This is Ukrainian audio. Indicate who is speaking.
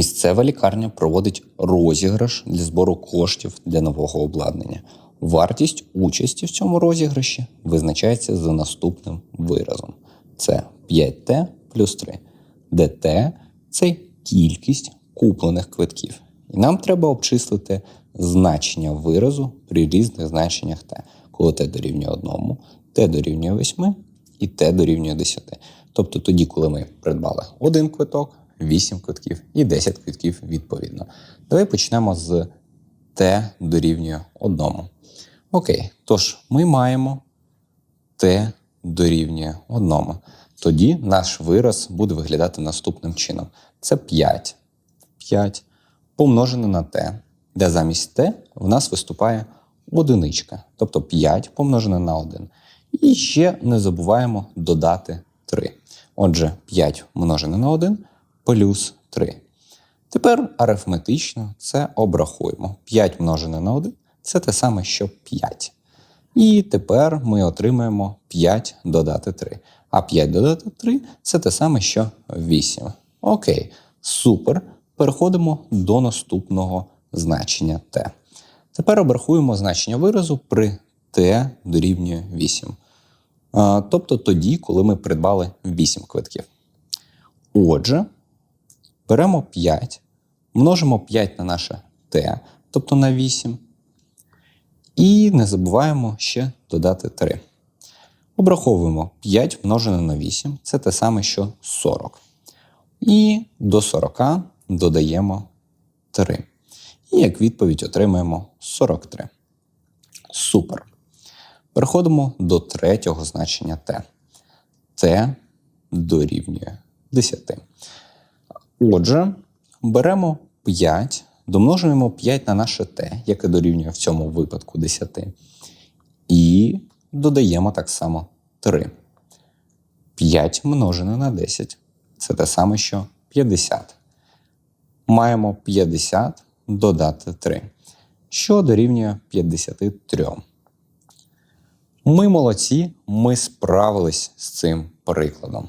Speaker 1: Місцева лікарня проводить розіграш для збору коштів для нового обладнання. Вартість участі в цьому розіграші визначається за наступним виразом: це 5Т плюс 3, де Т це кількість куплених квитків. І нам треба обчислити значення виразу при різних значеннях Т, коли Т дорівнює 1, Т дорівнює 8 і Т дорівнює 10. Тобто тоді, коли ми придбали один квиток, 8 квитків і 10 квитків відповідно. Давай почнемо з Т дорівнює 1. Окей, тож ми маємо Т дорівнює 1. Тоді наш вираз буде виглядати наступним чином: це 5. 5 помножене на Т, де замість Т в нас виступає одиничка, тобто 5 помножене на 1. І ще не забуваємо додати 3. Отже, 5 множене на 1 плюс 3. Тепер арифметично це обрахуємо. 5 множене на 1 це те саме, що 5. І тепер ми отримаємо 5 додати 3. А 5 додати 3 це те саме, що 8. Окей, супер. Переходимо до наступного значення t. Тепер обрахуємо значення виразу при t дорівнює 8. Тобто тоді, коли ми придбали 8 квитків. Отже, беремо 5, множимо 5 на наше t, тобто на 8. І не забуваємо ще додати 3. Обраховуємо 5 множене на 8, це те саме, що 40. І до 40 додаємо 3. І як відповідь отримаємо 43. Супер. Переходимо до третього значення t. t дорівнює 10. Отже, беремо 5, домножуємо 5 на наше t, яке дорівнює в цьому випадку 10. І додаємо так само 3. 5 множене на 10. Це те саме, що 50. Маємо 50 додати 3, що дорівнює 53. Ми молодці, ми справились з цим прикладом.